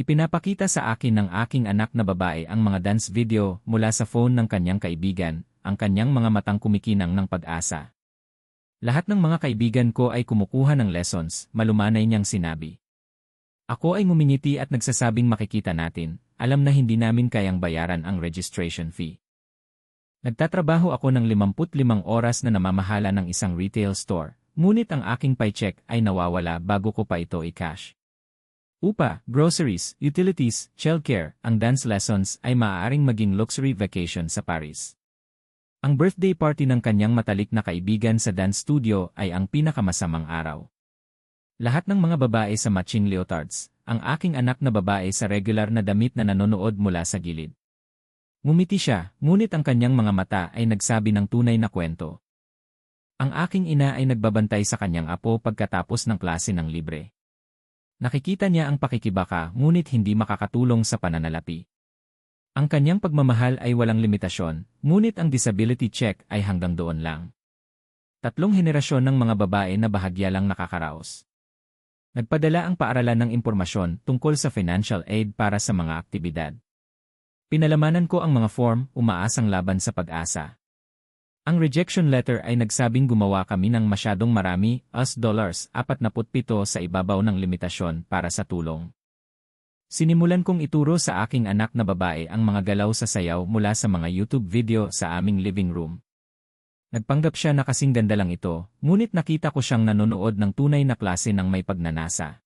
Ipinapakita sa akin ng aking anak na babae ang mga dance video mula sa phone ng kanyang kaibigan, ang kanyang mga matang kumikinang ng pag-asa. Lahat ng mga kaibigan ko ay kumukuha ng lessons, malumanay niyang sinabi. Ako ay ngumingiti at nagsasabing makikita natin, alam na hindi namin kayang bayaran ang registration fee. Nagtatrabaho ako ng 55 oras na namamahala ng isang retail store, ngunit ang aking paycheck ay nawawala bago ko pa ito i-cash. Upa, groceries, utilities, childcare, ang dance lessons ay maaaring maging luxury vacation sa Paris. Ang birthday party ng kanyang matalik na kaibigan sa dance studio ay ang pinakamasamang araw. Lahat ng mga babae sa matching leotards, ang aking anak na babae sa regular na damit na nanonood mula sa gilid. Ngumiti siya, ngunit ang kanyang mga mata ay nagsabi ng tunay na kwento. Ang aking ina ay nagbabantay sa kanyang apo pagkatapos ng klase ng libre. Nakikita niya ang pakikibaka ngunit hindi makakatulong sa pananalapi. Ang kanyang pagmamahal ay walang limitasyon, ngunit ang disability check ay hanggang doon lang. Tatlong henerasyon ng mga babae na bahagya lang nakakaraos. Nagpadala ang paaralan ng impormasyon tungkol sa financial aid para sa mga aktibidad. Pinalamanan ko ang mga form, umaasang laban sa pag-asa. Ang rejection letter ay nagsabing gumawa kami ng masyadong marami, US dollars, 47 sa ibabaw ng limitasyon para sa tulong. Sinimulan kong ituro sa aking anak na babae ang mga galaw sa sayaw mula sa mga YouTube video sa aming living room. Nagpanggap siya na kasing ganda lang ito, ngunit nakita ko siyang nanonood ng tunay na klase ng may pagnanasa.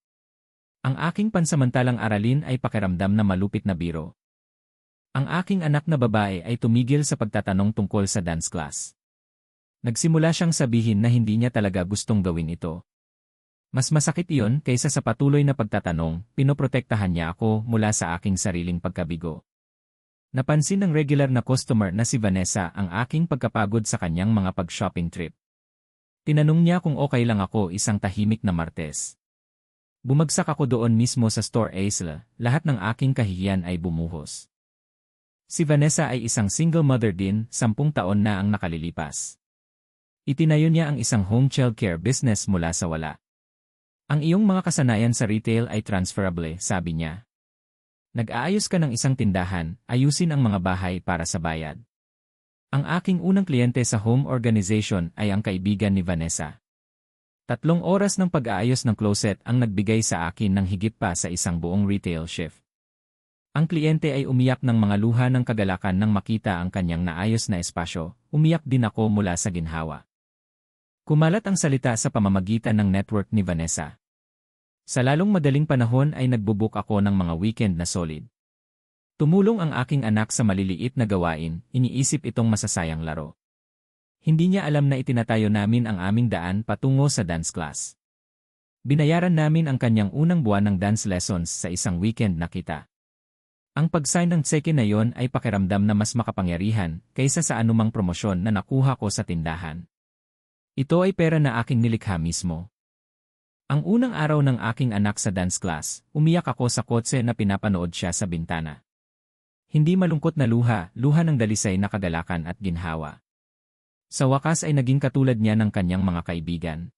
Ang aking pansamantalang aralin ay pakiramdam na malupit na biro. Ang aking anak na babae ay tumigil sa pagtatanong tungkol sa dance class. Nagsimula siyang sabihin na hindi niya talaga gustong gawin ito. Mas masakit iyon kaysa sa patuloy na pagtatanong, pinoprotektahan niya ako mula sa aking sariling pagkabigo. Napansin ng regular na customer na si Vanessa ang aking pagkapagod sa kanyang mga pag-shopping trip. Tinanong niya kung okay lang ako isang tahimik na Martes. Bumagsak ako doon mismo sa store Aisla, lahat ng aking kahihiyan ay bumuhos. Si Vanessa ay isang single mother din, sampung taon na ang nakalilipas. Itinayo niya ang isang home childcare business mula sa wala. Ang iyong mga kasanayan sa retail ay transferable, sabi niya. Nag-aayos ka ng isang tindahan, ayusin ang mga bahay para sa bayad. Ang aking unang kliyente sa home organization ay ang kaibigan ni Vanessa. Tatlong oras ng pag-aayos ng closet ang nagbigay sa akin ng higit pa sa isang buong retail shift. Ang kliyente ay umiyak ng mga luha ng kagalakan nang makita ang kanyang naayos na espasyo, umiyak din ako mula sa ginhawa. Kumalat ang salita sa pamamagitan ng network ni Vanessa. Sa lalong madaling panahon ay nagbubuk ako ng mga weekend na solid. Tumulong ang aking anak sa maliliit na gawain, iniisip itong masasayang laro. Hindi niya alam na itinatayo namin ang aming daan patungo sa dance class. Binayaran namin ang kanyang unang buwan ng dance lessons sa isang weekend na kita. Ang pag-sign ng cheque na yon ay pakiramdam na mas makapangyarihan kaysa sa anumang promosyon na nakuha ko sa tindahan. Ito ay pera na aking nilikha mismo. Ang unang araw ng aking anak sa dance class, umiyak ako sa kotse na pinapanood siya sa bintana. Hindi malungkot na luha, luha ng dalisay na kagalakan at ginhawa. Sa wakas ay naging katulad niya ng kanyang mga kaibigan.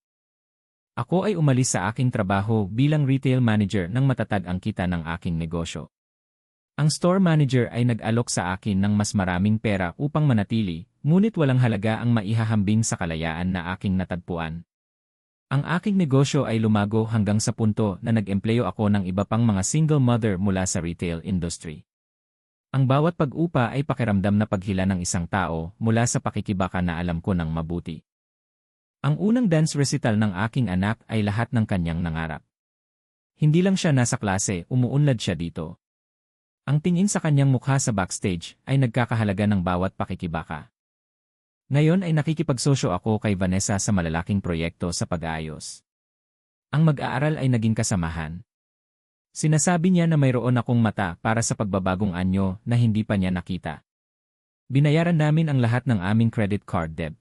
Ako ay umalis sa aking trabaho bilang retail manager nang matatag ang kita ng aking negosyo. Ang store manager ay nag-alok sa akin ng mas maraming pera upang manatili, ngunit walang halaga ang maihahambing sa kalayaan na aking natagpuan. Ang aking negosyo ay lumago hanggang sa punto na nag-empleyo ako ng iba pang mga single mother mula sa retail industry. Ang bawat pag-upa ay pakiramdam na paghila ng isang tao mula sa pakikibaka na alam ko ng mabuti. Ang unang dance recital ng aking anak ay lahat ng kanyang nangarap. Hindi lang siya nasa klase, umuunlad siya dito. Ang tingin sa kanyang mukha sa backstage ay nagkakahalaga ng bawat pakikibaka. Ngayon ay nakikipagsosyo ako kay Vanessa sa malalaking proyekto sa pag-aayos. Ang mag-aaral ay naging kasamahan. Sinasabi niya na mayroon akong mata para sa pagbabagong anyo na hindi pa niya nakita. Binayaran namin ang lahat ng aming credit card debt.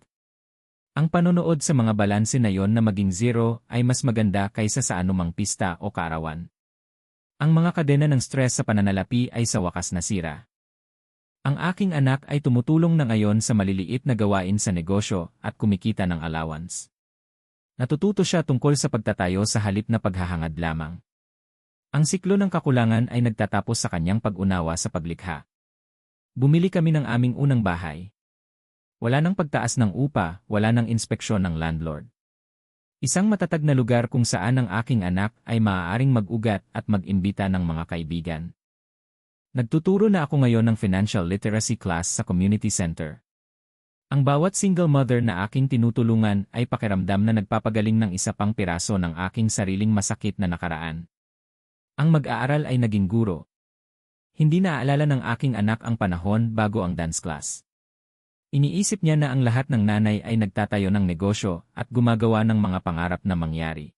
Ang panonood sa mga balanse na yon na maging zero ay mas maganda kaysa sa anumang pista o kaarawan. Ang mga kadena ng stress sa pananalapi ay sa wakas nasira. Ang aking anak ay tumutulong na ngayon sa maliliit na gawain sa negosyo at kumikita ng allowance. Natututo siya tungkol sa pagtatayo sa halip na paghahangad lamang. Ang siklo ng kakulangan ay nagtatapos sa kanyang pag-unawa sa paglikha. Bumili kami ng aming unang bahay. Wala nang pagtaas ng upa, wala nang inspeksyon ng landlord. Isang matatag na lugar kung saan ang aking anak ay maaaring mag-ugat at mag-imbita ng mga kaibigan. Nagtuturo na ako ngayon ng financial literacy class sa community center. Ang bawat single mother na aking tinutulungan ay pakiramdam na nagpapagaling ng isa pang piraso ng aking sariling masakit na nakaraan. Ang mag-aaral ay naging guro. Hindi naaalala ng aking anak ang panahon bago ang dance class. Iniisip niya na ang lahat ng nanay ay nagtatayo ng negosyo at gumagawa ng mga pangarap na mangyari.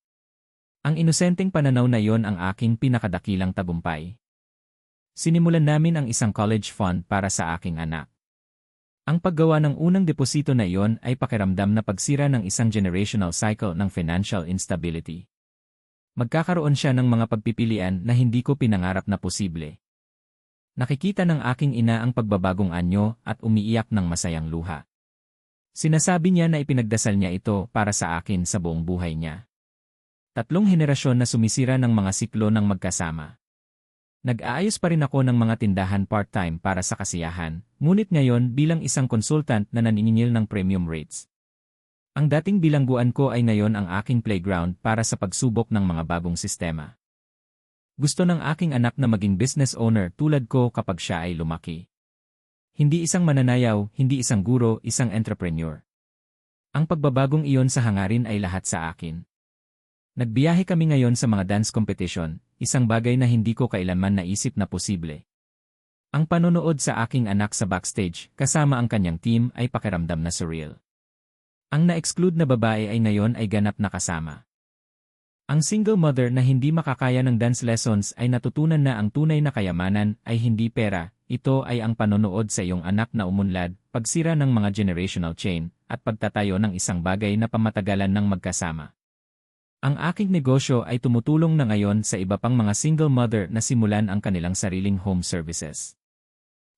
Ang inosenteng pananaw na yon ang aking pinakadakilang tagumpay. Sinimulan namin ang isang college fund para sa aking anak. Ang paggawa ng unang deposito na iyon ay pakiramdam na pagsira ng isang generational cycle ng financial instability. Magkakaroon siya ng mga pagpipilian na hindi ko pinangarap na posible. Nakikita ng aking ina ang pagbabagong anyo at umiiyak ng masayang luha. Sinasabi niya na ipinagdasal niya ito para sa akin sa buong buhay niya. Tatlong henerasyon na sumisira ng mga siklo ng magkasama. Nag-aayos pa rin ako ng mga tindahan part-time para sa kasiyahan, ngunit ngayon bilang isang consultant na naniningil ng premium rates. Ang dating bilangguan ko ay ngayon ang aking playground para sa pagsubok ng mga bagong sistema. Gusto ng aking anak na maging business owner tulad ko kapag siya ay lumaki. Hindi isang mananayaw, hindi isang guro, isang entrepreneur. Ang pagbabagong iyon sa hangarin ay lahat sa akin. Nagbiyahe kami ngayon sa mga dance competition, isang bagay na hindi ko kailanman naisip na posible. Ang panonood sa aking anak sa backstage, kasama ang kanyang team, ay pakiramdam na surreal. Ang na-exclude na babae ay ngayon ay ganap na kasama. Ang single mother na hindi makakaya ng dance lessons ay natutunan na ang tunay na kayamanan ay hindi pera, ito ay ang panonood sa iyong anak na umunlad, pagsira ng mga generational chain, at pagtatayo ng isang bagay na pamatagalan ng magkasama. Ang aking negosyo ay tumutulong na ngayon sa iba pang mga single mother na simulan ang kanilang sariling home services.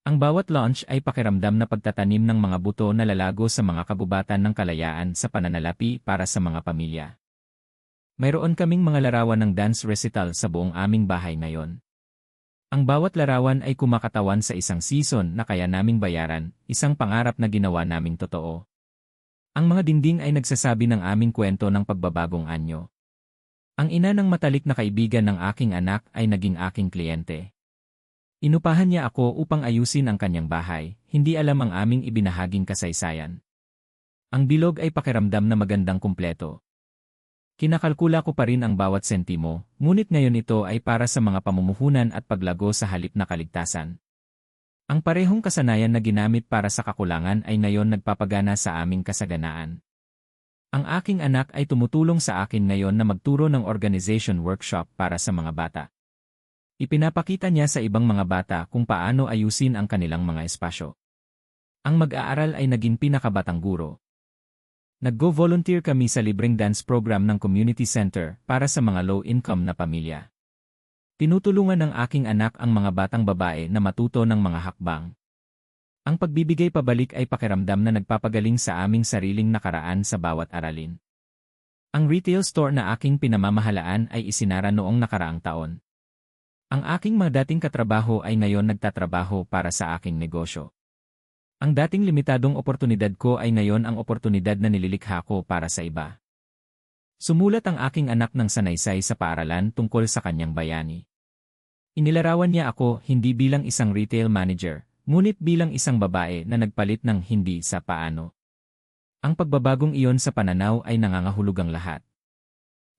Ang bawat launch ay pakiramdam na pagtatanim ng mga buto na lalago sa mga kabubatan ng kalayaan sa pananalapi para sa mga pamilya. Mayroon kaming mga larawan ng dance recital sa buong aming bahay ngayon. Ang bawat larawan ay kumakatawan sa isang season na kaya naming bayaran, isang pangarap na ginawa naming totoo. Ang mga dingding ay nagsasabi ng aming kwento ng pagbabagong anyo. Ang ina ng matalik na kaibigan ng aking anak ay naging aking kliyente. Inupahan niya ako upang ayusin ang kanyang bahay, hindi alam ang aming ibinahaging kasaysayan. Ang bilog ay pakiramdam na magandang kumpleto. Kinakalkula ko pa rin ang bawat sentimo, ngunit ngayon ito ay para sa mga pamumuhunan at paglago sa halip na kaligtasan. Ang parehong kasanayan na ginamit para sa kakulangan ay ngayon nagpapagana sa aming kasaganaan. Ang aking anak ay tumutulong sa akin ngayon na magturo ng organization workshop para sa mga bata. Ipinapakita niya sa ibang mga bata kung paano ayusin ang kanilang mga espasyo. Ang mag-aaral ay naging pinakabatang guro. Nag-go-volunteer kami sa libreng dance program ng community center para sa mga low-income na pamilya. Tinutulungan ng aking anak ang mga batang babae na matuto ng mga hakbang. Ang pagbibigay pabalik ay pakiramdam na nagpapagaling sa aming sariling nakaraan sa bawat aralin. Ang retail store na aking pinamamahalaan ay isinara noong nakaraang taon. Ang aking mga dating katrabaho ay ngayon nagtatrabaho para sa aking negosyo. Ang dating limitadong oportunidad ko ay ngayon ang oportunidad na nililikha ko para sa iba. Sumulat ang aking anak ng sanaysay sa paaralan tungkol sa kanyang bayani. Inilarawan niya ako hindi bilang isang retail manager, ngunit bilang isang babae na nagpalit ng hindi sa paano. Ang pagbabagong iyon sa pananaw ay nangangahulugang lahat.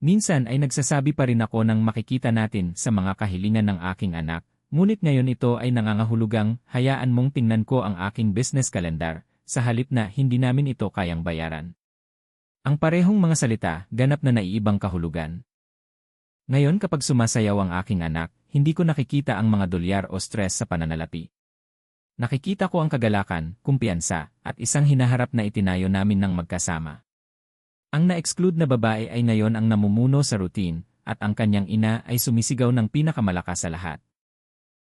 Minsan ay nagsasabi pa rin ako ng makikita natin sa mga kahilingan ng aking anak, ngunit ngayon ito ay nangangahulugang hayaan mong tingnan ko ang aking business calendar, sa halip na hindi namin ito kayang bayaran. Ang parehong mga salita, ganap na naiibang kahulugan. Ngayon kapag sumasayaw ang aking anak, hindi ko nakikita ang mga dolyar o stress sa pananalapi. Nakikita ko ang kagalakan, kumpiyansa, at isang hinaharap na itinayo namin ng magkasama. Ang na-exclude na babae ay ngayon ang namumuno sa routine, at ang kanyang ina ay sumisigaw ng pinakamalakas sa lahat.